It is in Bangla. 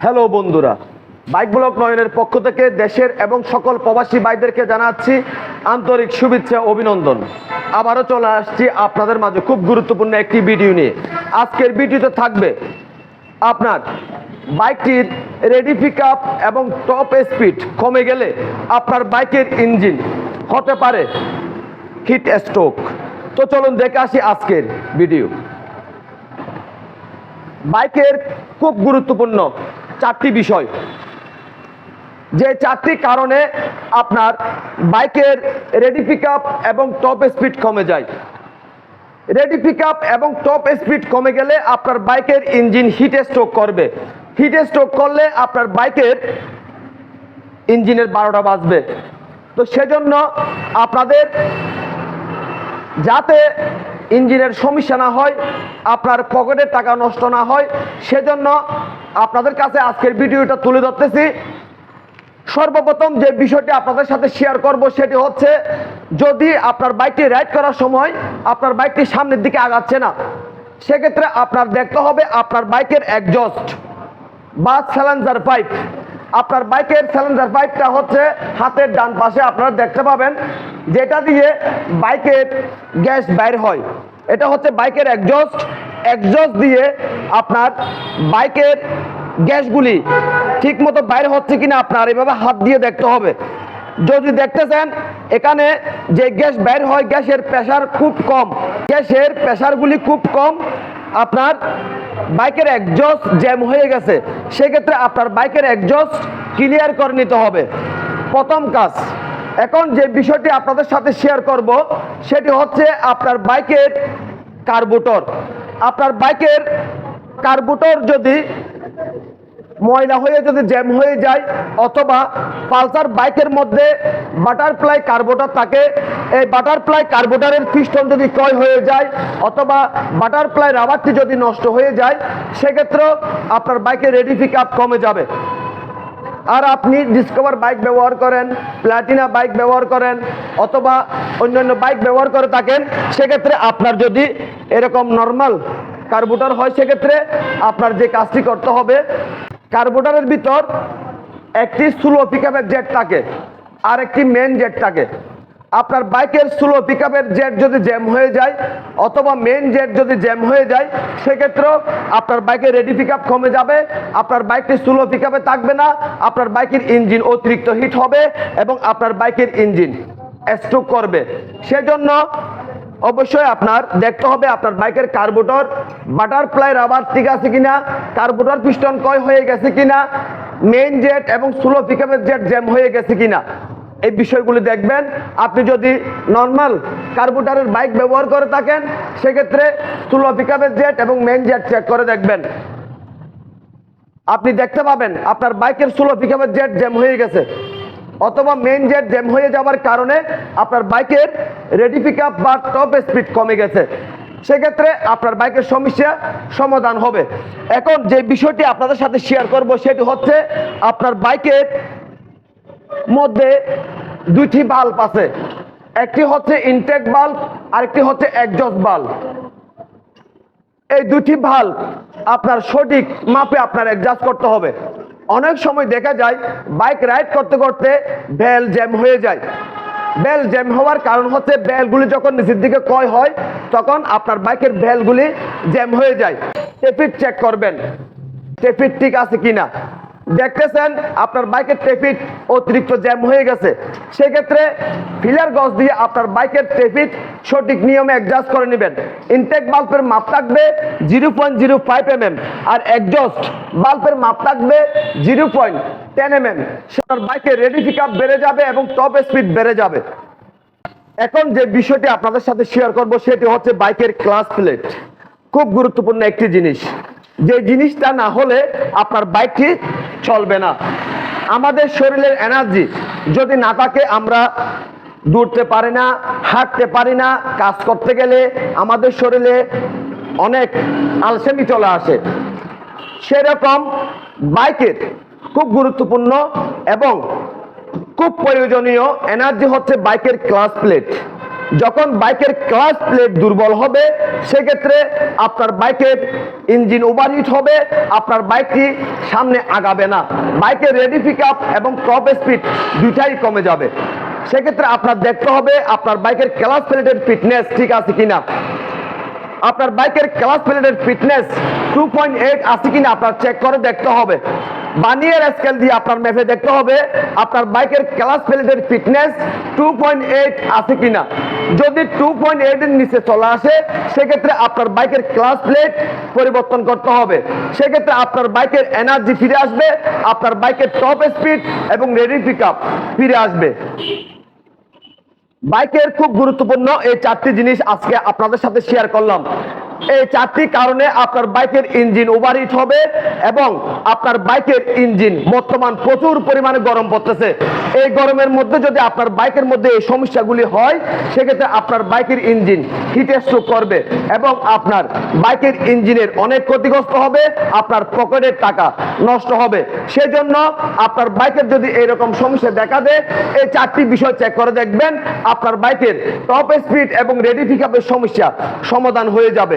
হ্যালো বন্ধুরা। বাইক ব্লক নয়নের পক্ষ থেকে দেশের এবং সকল প্রবাসী বাইকদেরকে জানাচ্ছি আন্তরিক শুভেচ্ছা অভিনন্দন। আবারও চলে আসছি আপনাদের মাঝে খুব গুরুত্বপূর্ণ একটি ভিডিও নিয়ে। আজকের ভিডিওতে থাকবে আপনার বাইকটির রেডি পিক এবং টপ স্পিড কমে গেলে আপনার বাইকের ইঞ্জিন হতে পারে হিট স্ট্রোক তো চলুন দেখে আসি আজকের ভিডিও। বাইকের খুব গুরুত্বপূর্ণ চারটি বিষয়। যে চারটি কারণে আপনার বাইকের রেডি পিক এবং টপ স্পিড কমে যায়। রেডি পিক এবং টপ স্পিড কমে গেলে আপনার বাইকের ইঞ্জিন হিটে স্ট্রোক করবে। হিটে স্ট্রোক করলে আপনার বাইকের ইঞ্জিনের বারোটা বাজবে। তো সেজন্য আপনাদের যাতে ইঞ্জিনের সমস্যা না হয়, আপনার পকেটের টাকা নষ্ট না হয়, সেজন্য আপনাদের কাছে আজকের ভিডিওটা তুলে ধরতেছি। সর্বপ্রথম যে বিষয়টি আপনাদের সাথে শেয়ার করব সেটি হচ্ছে, যদি আপনার বাইকটি রাইড করার সময় আপনার বাইকটি সামনের দিকে আগাচ্ছে না, সেক্ষেত্রে আপনার দেখতে হবে আপনার বাইকের একজস্ট বা স্যালেঞ্জার পাইপ আপনার বাইকের স্যালেঞ্জার পাইপটা হচ্ছে হাতের ডান পাশে, আপনারা দেখতে পাবেন, যেটা দিয়ে বাইকের গ্যাস বাইর হয়। এটা হচ্ছে বাইকের একজস্ট একজস্ট দিয়ে আপনার বাইকের গ্যাসগুলি ঠিক মতো বাইরে হচ্ছে কিনা আপনার, এভাবে হাত দিয়ে দেখতে হবে। যদি দেখতেছেন এখানে যে গ্যাস বাইর হয়, গ্যাসের প্রেশার খুব কম। গ্যাসের প্রেশারগুলি খুব কম। আপনার বাইকের একজস্ট জ্যাম হয়ে গেছে। সেক্ষেত্রে আপনার বাইকের একজস্ট ক্লিয়ার করে নিতে হবে। প্রথম কাজ, এখন যে বিষয়টি আপনাদের সাথে শেয়ার করব, সেটি হচ্ছে আপনার বাইকের কার্বুটর আপনার বাইকের কার্বুটর যদি ময়লা হয়ে যদি জ্যাম হয়ে যায়, অথবা পালসার বাইকের মধ্যে বাটারফ্লাই কার্বোটার থাকে, এই বাটারফ্লাই কার্বোটারের পিস্টন যদি ক্ষয় হয়ে যায়, অথবা বাটারফ্লাই রাবারটি যদি নষ্ট হয়ে যায়, সেক্ষেত্রেও আপনার বাইকের রেডি পিক আপ কমে যাবে। আর আপনি ডিসকভার বাইক ব্যবহার করেন প্লাটিনা বাইক ব্যবহার করেন, অথবা অন্যান্য বাইক ব্যবহার করে থাকেন, সেক্ষেত্রে আপনার যদি এরকম নর্মাল কার্বোটার হয়, সেক্ষেত্রে আপনার যে কাজটি করতে হবে কার্বোটারের ভিতর একটি স্লো পিকআপের জেট থাকে আর একটি মেন জেট থাকে। আপনার বাইকের স্লো পিকআপের জেট যদি জ্যাম হয়ে যায় অথবা মেন জেট যদি জ্যাম হয়ে যায়, সেক্ষেত্রেও আপনার বাইকের রেডি পিকআপ কমে যাবে, আপনার বাইকটি স্লো পিকআপে থাকবে না, আপনার বাইকের ইঞ্জিন অতিরিক্ত হিট হবে এবং আপনার বাইকের ইঞ্জিন স্ট্রোক করবে। সেজন্য অবশ্যই আপনার দেখতে হবে আপনার বাইকের কার্বোটর বাটারফ্লাই রাবার ঠিক আছে কিনা কার্বোটর পিস্টন কয় হয়ে গেছে কিনা মেইন জেট এবং স্লো পিকআপের জেট জ্যাম হয়ে গেছে কিনা, এই বিষয়গুলি দেখবেন। আপনি যদি নর্মাল কার্বোটারের বাইক ব্যবহার করে থাকেন, সেক্ষেত্রে স্লো পিকআপের জেট এবং মেইন জেট চেক করে দেখবেন। আপনি দেখতে পাবেন আপনার বাইকের স্লো পিকআপের জেট জ্যাম হয়ে গেছে। অথবা মেইন জেট জ্যাম হয়ে যাওয়ার কারণে আপনার বাইকের রেডি পিক বা টপ স্পিড কমে গেছে। সেক্ষেত্রে আপনার বাইকের সমস্যা সমাধান হবে। এখন যে বিষয়টি আপনাদের সাথে শেয়ার করব, সেটি হচ্ছে আপনার বাইকের মধ্যে দুইটি বাল্ব আছে। একটি হচ্ছে ইনটেক বাল্ব আরেকটি হচ্ছে একজস্ট বাল্ব এই দুটি ভাল্ব আপনার সঠিক মাপে আপনার অ্যাডজাস্ট করতে হবে। অনেক সময় দেখা যায়, বাইক রাইড করতে করতে বেল জ্যাম হয়ে যায়। বেল জ্যাম হওয়ার কারণ হচ্ছে বেলগুলি যখন নিচের দিকে ক্ষয় হয়, তখন আপনার বাইকের বেলগুলি জ্যাম হয়ে যায়। ট্রেফিক চেক করবেন। ট্রেফিক ঠিক আছে কিনা? দেখতেছেন আপনার বাইকের ট্রেফিক অতিরিক্ত জ্যাম হয়ে গেছে। সেক্ষেত্রে ফিলার গজ দিয়ে আপনার বাইকের ট্রেফিক সঠিক নিয়মে অ্যাডজাস্ট করে নেবেন। ইনটেক বাল্বের মাপ থাকবে zero point zero five M M আর একজস্ট বাল্বের মাপ থাকবে zero point ten M M সেটার বাইকের রেডি বেড়ে যাবে এবং টপ স্পিড বেড়ে যাবে। এখন যে বিষয়টি আপনাদের সাথে শেয়ার করব, সেটি হচ্ছে বাইকের ক্লাস প্লেট খুব গুরুত্বপূর্ণ একটি জিনিস। যে জিনিসটা না হলে আপনার বাইকটি চলবে না। আমাদের শরীরের এনার্জি যদি না থাকে, আমরা দৌড়তে পারি না, হাঁটতে পারি না, কাজ করতে গেলে আমাদের শরীরে অনেক আলসেমি চলে আসে। সেরকম বাইকের খুব গুরুত্বপূর্ণ এবং খুব প্রয়োজনীয় এনার্জি হচ্ছে বাইকের ক্লাস প্লেট যখন বাইকের ক্লাস প্লেট দুর্বল হবে, সেক্ষেত্রে আপনার বাইকের ইঞ্জিন ওভারহিট হবে, আপনার বাইকটি সামনে আগাবে না। বাইকের রেডি পিক আপ এবং টপ স্পিড দুইটাই কমে যাবে। সেক্ষেত্রে আপনার দেখতে হবে আপনার বাইকের ক্লাস প্লেটের ফিটনেস ঠিক আছে কিনা। আপনার বাইকের ক্লাস প্লেটের ফিটনেস টু পয়েন্ট এইট আছে কিনা আপনার চেক করে দেখতে হবে। বানিয়ার স্কেল দিয়ে আপনার ম্যাপে দেখতে হবে, আপনার বাইকের ক্লাস প্লেটের ফিটনেস টু পয়েন্ট এইট আছে কিনা। যদি টু পয়েন্ট এইটের নিচে চলে আসে, সেক্ষেত্রে আপনার বাইকের ক্লাস প্লেট পরিবর্তন করতে হবে। সেক্ষেত্রে আপনার বাইকের এনার্জি ফিরে আসবে, আপনার বাইকের টপ স্পিড এবং রেডি পিক ফিরে আসবে। বাইকের খুব গুরুত্বপূর্ণ এই চারটি জিনিস আজকে আপনাদের সাথে শেয়ার করলাম। এই চারটি কারণে আপনার বাইকের ইঞ্জিন ওভারহিট হবে এবং আপনার বাইকের ইঞ্জিন বর্তমান প্রচুর পরিমাণে গরম পড়তেছে। এই গরমের মধ্যে যদি আপনার বাইকের মধ্যে এই সমস্যাগুলি হয়, সেক্ষেত্রে আপনার বাইকের ইঞ্জিন হিট স্ট্রোক করবে এবং আপনার বাইকের ইঞ্জিনের অনেক ক্ষতিগ্রস্ত হবে, আপনার পকেটের টাকা নষ্ট হবে। সেজন্য আপনার বাইকের যদি এরকম সমস্যা দেখা দেয়, এই চারটি বিষয় চেক করে দেখবেন, আপনার বাইকের টপ স্পিড এবং রেডি পিকআপের সমস্যা সমাধান হয়ে যাবে।